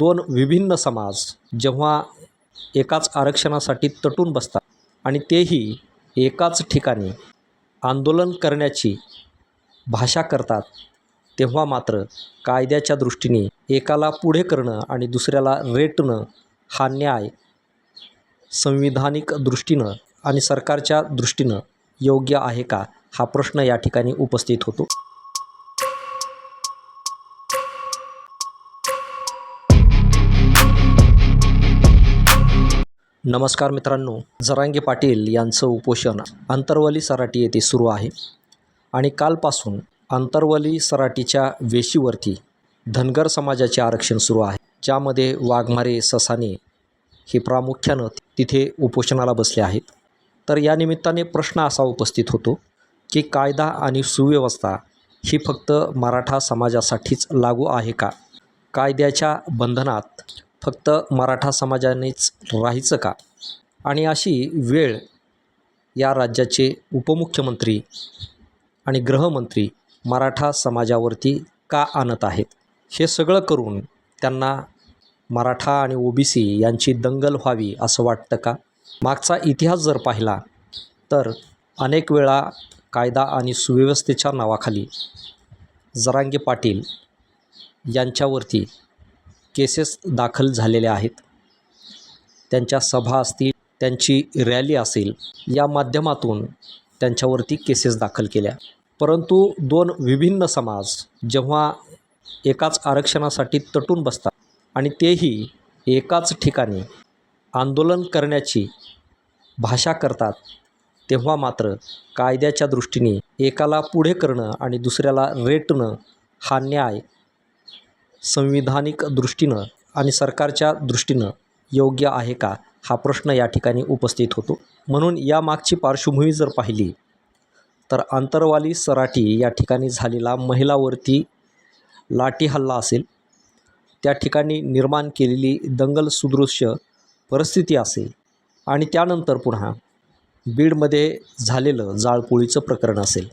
दोन विभिन्न समाज जेव्हा एकाच आरक्षणासाठी तटून बसतात आणि तेही एकाच ठिकाणी आंदोलन करण्याची भाषा करतात तेव्हा मात्र कायद्याच्या दृष्टीने एकाला पुढे करणं आणि दुसऱ्याला रेटणं हा न्याय संविधानिक दृष्टीनं आणि सरकारच्या दृष्टीनं योग्य आहे का हा प्रश्न या ठिकाणी उपस्थित होतो. नमस्कार मित्रांनो जरांगे पाटील यांचं उपोषण आंतरवली सराटी येथे सुरू आहे. आणि कालपासून आंतरवली सराटीच्या वेशीवरती धनगर समाजाचे आरक्षण सुरू आहे. ज्यामध्ये वाघमारे ससाने हे प्रामुख्यानं तिथे उपोषणाला बसले आहेत. तर या निमित्ताने प्रश्न असा उपस्थित होतो की कायदा आणि सुव्यवस्था ही फक्त मराठा समाजासाठीच लागू आहे का? कायद्याच्या बंधनात फक्त मराठा समाजानेच राहायचं का? आणि अशी वेळ या राज्याचे उपमुख्यमंत्री आणि गृहमंत्री मराठा समाजावरती का आणत आहेत? हे सगळं करून त्यांना मराठा आणि ओबीसी यांची दंगल व्हावी असं वाटतं का? मागचा इतिहास जर पाहिला तर अनेक वेळा कायदा आणि सुव्यवस्थेच्या नावाखाली जरांगे पाटील यांच्यावरती केसेस दाखल झालेल्या आहेत. त्यांच्या सभा असतील त्यांची रॅली असेल या माध्यमातून त्यांच्यावरती केसेस दाखल केल्या. परंतु दोन विभिन्न समाज जेव्हा एकाच आरक्षणासाठी तटून बसतात आणि तेही एकाच ठिकाणी आंदोलन करण्याची भाषा करतात तेव्हा मात्र कायद्याच्या दृष्टीने एकाला पुढे करणं आणि दुसऱ्याला रेटणं हा न्याय संविधानिक दृष्टीनं आणि सरकारच्या दृष्टीनं योग्य आहे का हा प्रश्न या ठिकाणी उपस्थित होतो. म्हणून या मागची पार्श्वभूमी जर पाहिली तर आंतरवाली सराटी या ठिकाणी झालेला महिलावरती लाठी हल्ला असेल. त्या ठिकाणी निर्माण केलेली दंगल सुदृश्य परिस्थिती असेल. आणि त्यानंतर पुन्हा बीडमध्ये झालेलं जाळपोळीचं प्रकरण असेल.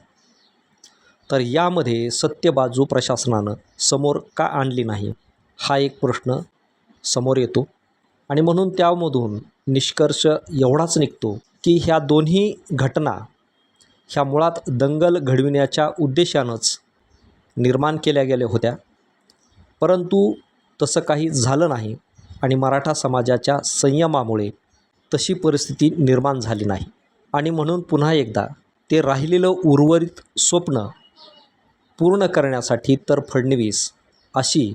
तर यामध्ये सत्य बाजू प्रशासनानं समोर का आणली नाही? हा एक प्रश्न समोर येतो. आणि म्हणून त्यामधून निष्कर्ष एवढाच निघतो की ह्या दोन्ही घटना ह्या मुळात दंगल घडविण्याच्या उद्देशानंच निर्माण केल्या गेल्या होत्या. परंतु तसं काही झालं नाही आणि मराठा समाजाच्या संयमामुळे तशी परिस्थिती निर्माण झाली नाही. आणि म्हणून पुन्हा एकदा ते राहिलेलं उर्वरित स्वप्न पूर्ण करण्यासाठी तर फडणवीस अशी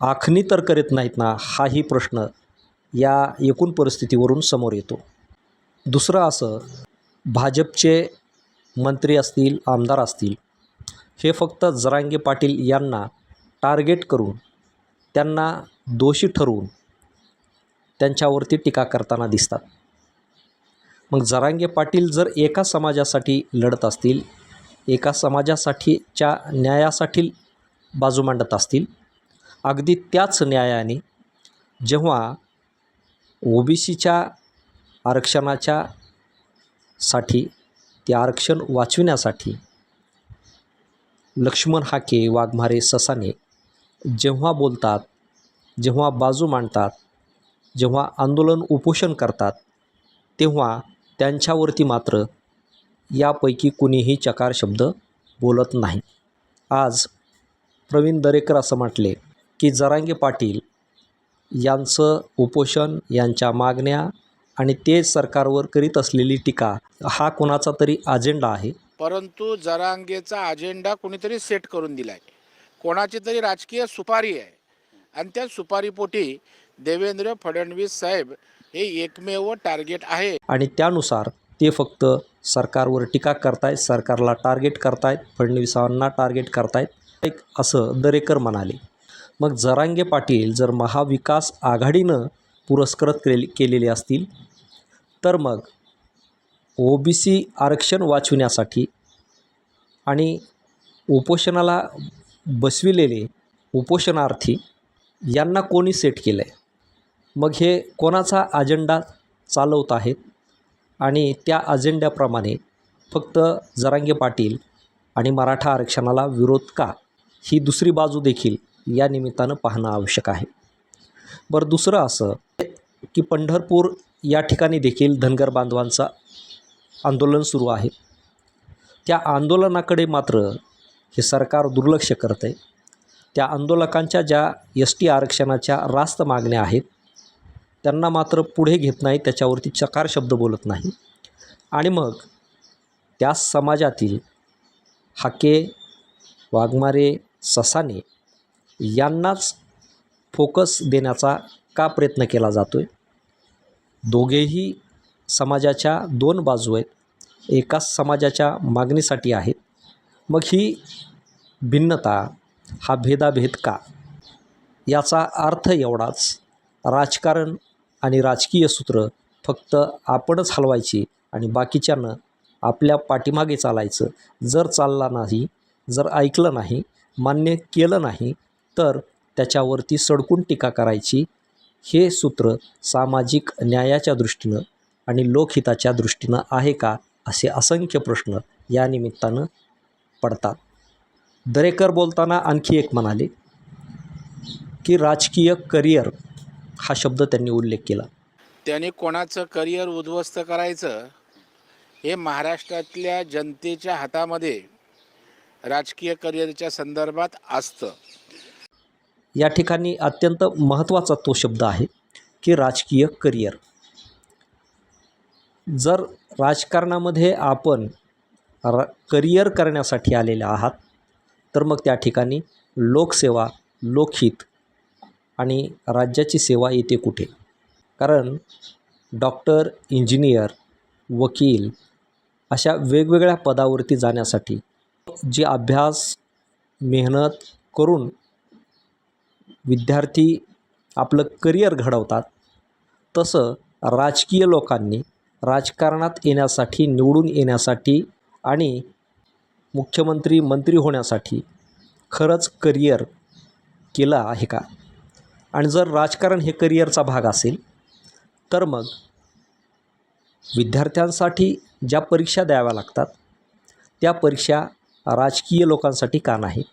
आखणी तर करीत नाहीत ना हाही प्रश्न या एकूण परिस्थितीवरून समोर येतो. दुसरं असं भाजपचे मंत्री असतील आमदार असतील हे फक्त जरांगे पाटील यांना टार्गेट करून त्यांना दोषी ठरवून त्यांच्यावरती टीका करताना दिसतात. मग जरांगे पाटील जर एका समाजासाठी लढत असतील एका समाजासाठीच्या न्यायासाठी बाजू मांडत असतील. अगदी त्याच न्यायाने जेव्हा ओ ओबीसीच्या आरक्षणाच्या साठी ते आरक्षण वाचविण्यासाठी लक्ष्मण हाके वाघमारे ससाने जेव्हा बोलतात जेव्हा बाजू मांडतात जेव्हा आंदोलन उपोषण करतात तेव्हा त्यांच्यावरती मात्र यापैकी कुणीही चकार शब्द बोलत नाही. आज प्रवीण दरेकर असं म्हटले की जरांगे पाटील यांचं उपोषण यांच्या मागण्या आणि ते सरकारवर करीत असलेली टीका हा कोणाचा तरी अजेंडा आहे? परंतु जरांगेचा अजेंडा कोणीतरी सेट करून दिलाय. कोणाची तरी राजकीय सुपारी आहे. आणि त्या सुपारीपोटी देवेंद्र फडणवीस साहेब हे एकमेव टार्गेट आहे. आणि त्यानुसार ते फक्त सरकारवर टीका करतायत सरकारला टार्गेट करतायत फडणवीसांना टार्गेट करतायत. एक असं दरेकर म्हणाले. मग जरांगे पाटील जर महाविकास आघाडीनं पुरस्कृत केले केलेले असतील तर मग ओ बी सी आरक्षण वाचविण्यासाठी आणि उपोषणाला बसविलेले उपोषणार्थी यांना कोणी सेट केलं आहे मग हे कोणाचा अजेंडा चालवत आहेत? आणि त्या अजेंड्याप्रमाणे फक्त जरांगे पाटील आणि मराठा आरक्षणाला विरोध का? ही दुसरी बाजू देखील या निमित्तानं पाहणं आवश्यक आहे. बरं दुसरं असं की पंढरपूर या ठिकाणी देखील धनगर बांधवांचा आंदोलन सुरू आहे. त्या आंदोलनाकडे मात्र हे सरकार दुर्लक्ष करतं आहे त्या आंदोलकांच्या ज्या एस टी आरक्षणाच्या रास्त मागण्या आहेत त्यांना मात्र पुढे घेत नाही त्याच्यावरती चकार शब्द बोलत नाही. आणि मग त्या समाजातील हाके वाघमारे ससाने यांनाच फोकस देण्याचा का प्रयत्न केला जातो आहे दोघेही समाजाच्या दोन बाजू आहेत. एकाच समाजाच्या मागणीसाठी आहेत. मग ही भिन्नता हा भेदाभेद का? याचा अर्थ एवढाच. राजकारण आणि राजकीय सूत्र फक्त आपणच हलवायची आणि बाकीच्यानं आपल्या पाठीमागे चालायचं. जर चालला नाही जर ऐकलं नाही मान्य केलं नाही तर त्याच्यावरती सडकून टीका करायची. हे सूत्र सामाजिक न्यायाच्या दृष्टीनं आणि लोकहिताच्या दृष्टीनं आहे का असे असंख्य प्रश्न या निमित्तानं पडतात. दरेकर बोलताना आणखी एक म्हणाले की राजकीय करिअर हा शब्द त्यांनी उल्लेख केला. त्यांनी कोणाचं करिअर उद्ध्वस्त करायचं हे महाराष्ट्रातल्या जनतेच्या हातामध्ये राजकीय करिअरच्या संदर्भात असतं. या ठिकाणी अत्यंत महत्त्वाचा तो शब्द आहे की राजकीय करिअर. जर राजकारणामध्ये आपण र करिअर करण्यासाठी आलेले आहात तर मग त्या ठिकाणी लोकसेवा लोकहित आणि राज्याची सेवा येते कुठे? कारण डॉक्टर इंजिनियर वकील अशा वेगवेगळ्या पदावरती जाण्यासाठी जे अभ्यास मेहनत करून विद्यार्थी आपलं करिअर घडवतात तसं राजकीय लोकांनी राजकारणात येण्यासाठी निवडून येण्यासाठी आणि मुख्यमंत्री मंत्री होण्यासाठी खरंच करिअर केलं आहे का? आणि जर राजकारण हे करिअरचा भाग असेल तर मग विद्यार्थ्यांसाठी ज्या परीक्षा द्याव्या लागतात त्या परीक्षा राजकीय लोकांसाठी का नाहीत?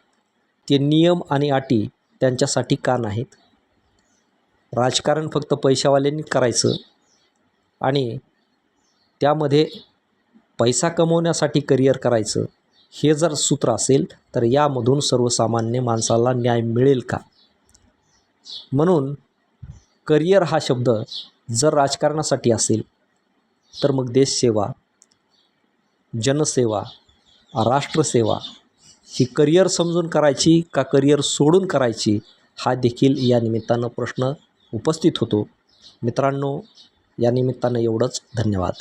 ते नियम आणि अटी त्यांच्यासाठी का नाहीत? राजकारण फक्त पैशावाल्यांनी करायचं आणि त्यामध्ये पैसा कमवण्यासाठी करिअर करायचं हे जर सूत्र असेल तर यामधून सर्वसामान्य माणसाला न्याय मिळेल का? म्हणून करिअर हा शब्द जर राजकारणासाठी असेल तर मग देशसेवा जनसेवा राष्ट्रसेवा ही करिअर समजून करायची का करिअर सोडून करायची हा देखील या निमित्तानं प्रश्न उपस्थित होतो. मित्रांनो या निमित्तानं एवढंच. धन्यवाद.